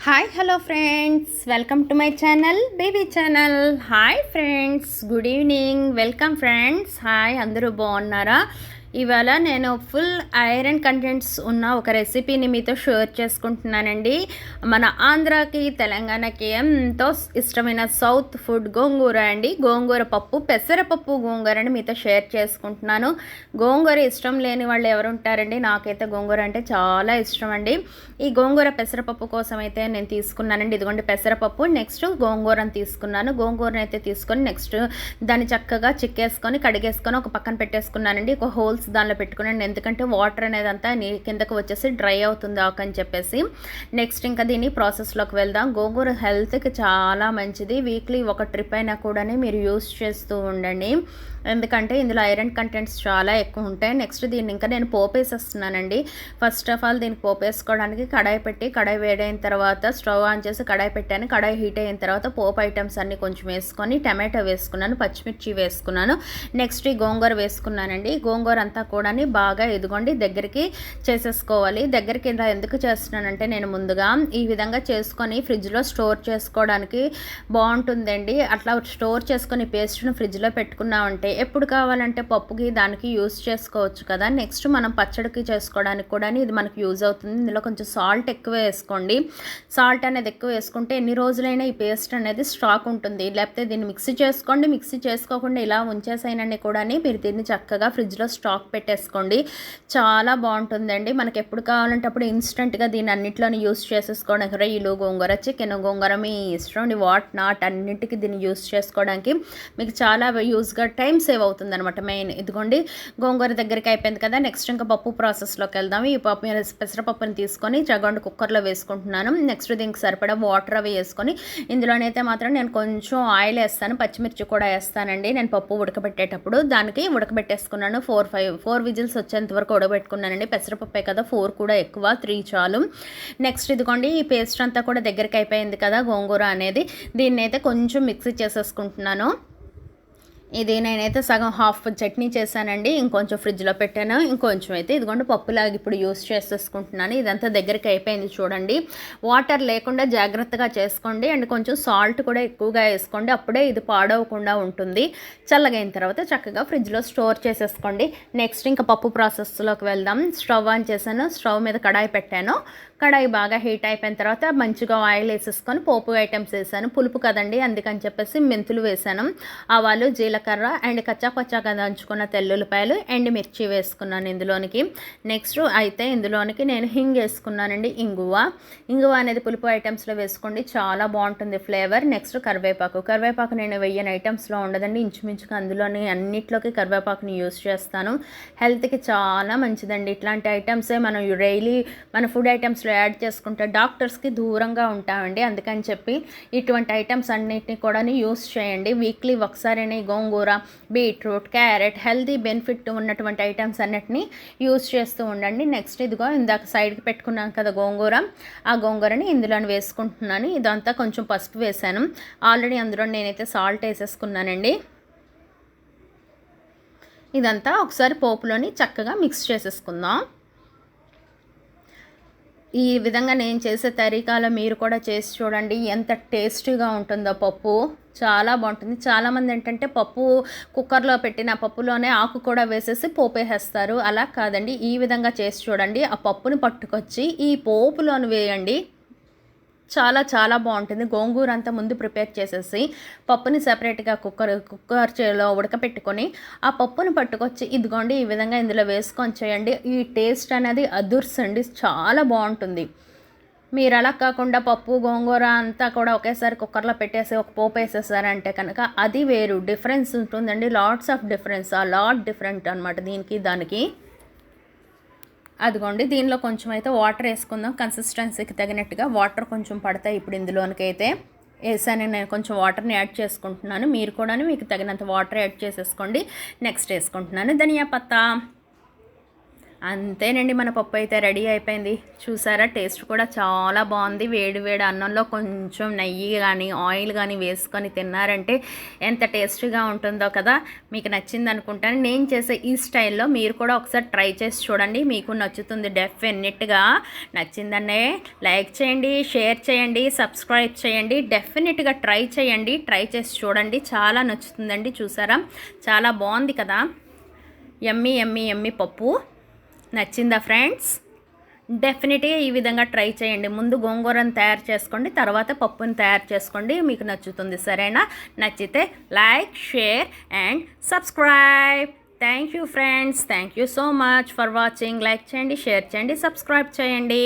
Hi hello friends welcome to my channel baby channel hi friends good evening welcome friends hi అందరూ బాగున్నారా? ఇవాళ నేను full iron contents ఉన్న ఒక రెసిపీని మీతో షేర్ చేసుకుంటున్నానండి. మన ఆంధ్రాకి తెలంగాణకి ఎంతో ఇష్టమైన సౌత్ ఫుడ్ గోంగూర అండి. గోంగూర పప్పు పెసరపప్పు గోంగూరని మీతో షేర్ చేసుకుంటున్నాను. గోంగూర ఇష్టం లేని వాళ్ళు ఎవరు ఉంటారండి నాకైతే గోంగూర అంటే చాలా ఇష్టం అండి ఈ గోంగూర పెసరపప్పు కోసం అయితే నేను తీసుకున్నానండి. ఇదిగోండి పెసరపప్పు. నెక్స్ట్ గోంగూరని తీసుకున్నాను. గోంగూరని అయితే తీసుకొని నెక్స్ట్ దాన్ని చక్కగా చిక్కేసుకొని కడిగేసుకొని ఒక పక్కన పెట్టేసుకున్నానండి. ఒక హోల్స్ దానిలో పెట్టుకున్నాను ఎందుకంటే వాటర్ అనేది అంతా నీ కిందకు వచ్చేసి డ్రై అవుతుంది ఆకు అని చెప్పేసి. నెక్స్ట్ ఇంకా దీన్ని ప్రాసెస్లోకి వెళ్దాం. గోంగూర హెల్త్కి చాలా మంచిది. వీక్లీ ఒక ట్రిప్ అయినా కూడా మీరు యూస్ చేస్తూ ఉండండి. ఎందుకంటే ఇందులో ఐరన్ కంటెంట్స్ చాలా ఎక్కువ ఉంటాయి. నెక్స్ట్ దీన్ని ఇంకా నేను పోపేసేస్తున్నానండి. ఫస్ట్ ఆఫ్ ఆల్ దీనికి పోపేసుకోవడానికి కడాయి పెట్టి కడాయి వేడైన తర్వాత స్టవ్ ఆన్ చేసి కడాయి పెట్టాను. కడాయి హీట్ అయిన తర్వాత పోపు ఐటమ్స్ అన్ని కొంచెం వేసుకొని టమాటో వేసుకున్నాను పచ్చిమిర్చి వేసుకున్నాను. నెక్స్ట్ ఈ గోంగూర వేసుకున్నానండి. గోంగూర అంతా కూడా బాగా ఎదుగొండి దగ్గరికి చేసేసుకోవాలి. దగ్గరికి ఇలా ఎందుకు చేస్తున్నానంటే నేను ముందుగా ఈ విధంగా చేసుకొని ఫ్రిడ్జ్లో స్టోర్ చేసుకోవడానికి బాగుంటుందండి. అట్లా స్టోర్ చేసుకొని పేస్ట్ను ఫ్రిడ్జ్లో పెట్టుకున్నామంటే ఎప్పుడు కావాలంటే పప్పుకి దానికి యూస్ చేసుకోవచ్చు కదా. నెక్స్ట్ మనం పచ్చడికి చేసుకోవడానికి కూడా ఇది మనకు యూజ్ అవుతుంది. ఇందులో కొంచెం సాల్ట్ ఎక్కువ వేసుకోండి. సాల్ట్ అనేది ఎక్కువ వేసుకుంటే ఎన్ని రోజులైనా ఈ పేస్ట్ అనేది స్టాక్ ఉంటుంది. లేకపోతే దీన్ని మిక్సీ చేసుకోండి. మిక్సీ చేసుకోకుండా ఇలా ఉంచేసైనా కూడా మీరు దీన్ని చక్కగా ఫ్రిడ్జ్లో స్టాక్ పెట్టేసుకోండి. చాలా బాగుంటుందండి. మనకి ఎప్పుడు కావాలంటే అప్పుడు ఇన్స్టెంట్గా దీన్ని అన్నింటిలోని యూస్ చేసేసుకోవడానికి రొయ్యలు గోంగూర చికెన్ గోంగూర మీ ఇష్టం వాట్ నాట్ అన్నింటికి దీన్ని యూస్ చేసుకోవడానికి. మీకు చాలా యూస్గా టైం సేవ్ అవుతుంది అనమాట మెయిన్. ఇదిగోండి గోంగూర దగ్గరికి అయిపోయింది కదా నెక్స్ట్ ఇంకా పప్పు ప్రాసెస్లోకి వెళ్దాం. ఈ పప్పు పెసరపప్పుని తీసుకొని చగండి కుక్కర్లో వేసుకుంటున్నాను. నెక్స్ట్ దీనికి సరిపడా వాటర్ అవి వేసుకొని ఇందులోనైతే మాత్రం నేను కొంచెం ఆయిల్ వేస్తాను పచ్చిమిర్చి కూడా వేస్తానండి. నేను పప్పు ఉడకబెట్టేటప్పుడు దానికి ఉడకబెట్టేసుకున్నాను. ఫోర్ ఫైవ్ ఫోర్ విజిల్స్ వచ్చేంత వరకు ఉడకబెట్టుకున్నానండి పెసరపప్పే కదా ఫోర్ కూడా ఎక్కువ త్రీ చాలు. నెక్స్ట్ ఇదిగోండి ఈ పేస్ట్ అంతా కూడా దగ్గరికి అయిపోయింది కదా గోంగూర అనేది. దీన్ని అయితే కొంచెం మిక్సీ చేసేసుకుంటున్నాను. ఇది నేనైతే సగం హాఫ్ చట్నీ చేశానండి. ఇంకొంచెం ఫ్రిడ్జ్లో పెట్టాను. ఇంకొంచెం అయితే ఇదిగోండి పప్పులాగా ఇప్పుడు యూస్ చేసేసుకుంటున్నాను. ఇదంతా దగ్గరికి అయిపోయింది చూడండి. వాటర్ లేకుండా జాగ్రత్తగా చేసుకోండి. అండ్ కొంచెం సాల్ట్ కూడా ఎక్కువగా వేసుకోండి. అప్పుడే ఇది పాడవకుండా ఉంటుంది. చల్లగైన తర్వాత చక్కగా ఫ్రిడ్జ్లో స్టోర్ చేసేసుకోండి. నెక్స్ట్ ఇంకా పప్పు ప్రాసెస్లోకి వెళ్దాం. స్టవ్ ఆన్ చేశాను. స్టవ్ మీద కడాయి పెట్టాను. కడాయి బాగా హీట్ అయిపోయిన తర్వాత మంచిగా ఆయిల్ వేసేసుకొని పోపు ఐటమ్స్ వేసాను పులుపు కదండి అందుకని చెప్పేసి మెంతులు వేసాను ఆవాలు జీలకర్ర అండ్ కచ్చా కదా దంచుకున్న తెల్లుల్లిపాయలు అండ్ మిర్చి వేసుకున్నాను ఇందులోనికి. నెక్స్ట్ అయితే ఇందులోనికి నేను హింగ్ వేసుకున్నానండి ఇంగువ. ఇంగువ అనేది పులుపు ఐటమ్స్లో వేసుకోండి చాలా బాగుంటుంది ఫ్లేవర్ నెక్స్ట్ కరివేపాకు. కరివేపాకు నేను వెయ్యని ఐటమ్స్లో ఉండదండి ఇంచుమించుగా అందులోని అన్నిట్లోకి కరివేపాకుని యూస్ చేస్తాను. హెల్త్కి చాలా మంచిదండి ఇట్లాంటి ఐటమ్సే మనం డైలీ మన ఫుడ్ ఐటమ్స్లో యాడ్ చేసుకుంటే డాక్టర్స్కి దూరంగా ఉంటామండి. అందుకని చెప్పి ఇటువంటి ఐటమ్స్ అన్నిటిని కూడా యూస్ చేయండి. వీక్లీ ఒకసారి గోంగూర గోంగూర బీట్రూట్ క్యారెట్ హెల్దీ బెనిఫిట్ ఉన్నటువంటి ఐటమ్స్ అన్నిటిని యూస్ చేస్తూ ఉండండి. నెక్స్ట్ ఇదిగో ఇందాక సైడ్కి పెట్టుకున్నాను కదా గోంగూర. ఆ గోంగూరని ఇందులో వేసుకుంటున్నాను. ఇదంతా కొంచెం పసుపు వేసాను ఆల్రెడీ అందులో నేనైతే సాల్ట్ వేసేసుకున్నానండి. ఇదంతా ఒకసారి పోపులోని చక్కగా మిక్స్ చేసేసుకుందాం. ఈ విధంగా నేను చేసే తరీకాలో మీరు కూడా చేసి చూడండి. ఎంత టేస్టీగా ఉంటుందో పప్పు. చాలా బాగుంటుంది. చాలామంది ఏంటంటే పప్పు కుక్కర్లో పెట్టిన పప్పులోనే ఆకు కూడా వేసేసి పోపేసేస్తారు. అలా కాదండి. ఈ విధంగా చేసి చూడండి. ఆ పప్పుని పట్టుకొచ్చి ఈ పోపులోని వేయండి. చాలా చాలా బాగుంటుంది. గోంగూర అంతా ముందు ప్రిపేర్ చేసేసి పప్పుని సపరేట్గా కుక్కర్ కుక్కర్ చేలో ఉడకపెట్టుకొని ఆ పప్పుని పట్టుకొచ్చి ఇదిగోండి ఈ విధంగా ఇందులో వేసుకొని చేయండి. ఈ టేస్ట్ అనేది అదుర్సండి. చాలా బాగుంటుంది. మీరు అలా కాకుండా పప్పు గోంగూర అంతా కూడా ఒకేసారి కుక్కర్లో పెట్టేసి ఒక పోపు వేసేసారంటే కనుక అది వేరు. డిఫరెన్స్ ఉంటుందండి. లాట్స్ ఆఫ్ డిఫరెన్స్ ఆ లాట్ డిఫరెంట్ అనమాట దీనికి దానికి. అదిగోండి దీనిలో కొంచెం అయితే వాటర్ వేసుకుందాం. కన్సిస్టెన్సీకి తగినట్టుగా వాటర్ కొంచెం పడతాయి ఇప్పుడు ఇందులోనికి అయితే వేసాను నేను కొంచెం వాటర్ని యాడ్ చేసుకుంటున్నాను. మీరు కూడా మీకు తగినంత వాటర్ యాడ్ చేసేసుకోండి. నెక్స్ట్ వేసుకుంటున్నాను. ధనియా పత్తా అంతేనండి మన పప్పు అయితే రెడీ అయిపోయింది. చూసారా టేస్ట్ కూడా చాలా బాగుంది. వేడి వేడి అన్నంలో కొంచెం నెయ్యి కానీ ఆయిల్ కానీ వేసుకొని తిన్నారంటే ఎంత టేస్టీగా ఉంటుందో కదా. మీకు నచ్చింది అనుకుంటాను. నేను చేసే ఈ స్టైల్లో మీరు కూడా ఒకసారి ట్రై చేసి చూడండి. మీకు నచ్చుతుంది డెఫినెట్గా. నచ్చిందనే లైక్ చేయండి షేర్ చేయండి సబ్స్క్రైబ్ చేయండి. డెఫినెట్గా ట్రై చేయండి. ట్రై చేసి చూడండి. చాలా నచ్చుతుందండి. చూసారా? చాలా బాగుంది కదా. ఎమ్మి ఎమ్మి ఎమ్మి పప్పు. నచ్చిందా ఫ్రెండ్స్? డెఫినెట్గా ఈ విధంగా ట్రై చేయండి. ముందు గోంగూరను తయారు చేసుకోండి తర్వాత పప్పుని తయారు చేసుకోండి. మీకు నచ్చుతుంది సరేనా? నచ్చితే like share and subscribe. Thank you friends thank you so much for watching like చేయండి షేర్ చేయండి సబ్స్క్రైబ్ చేయండి.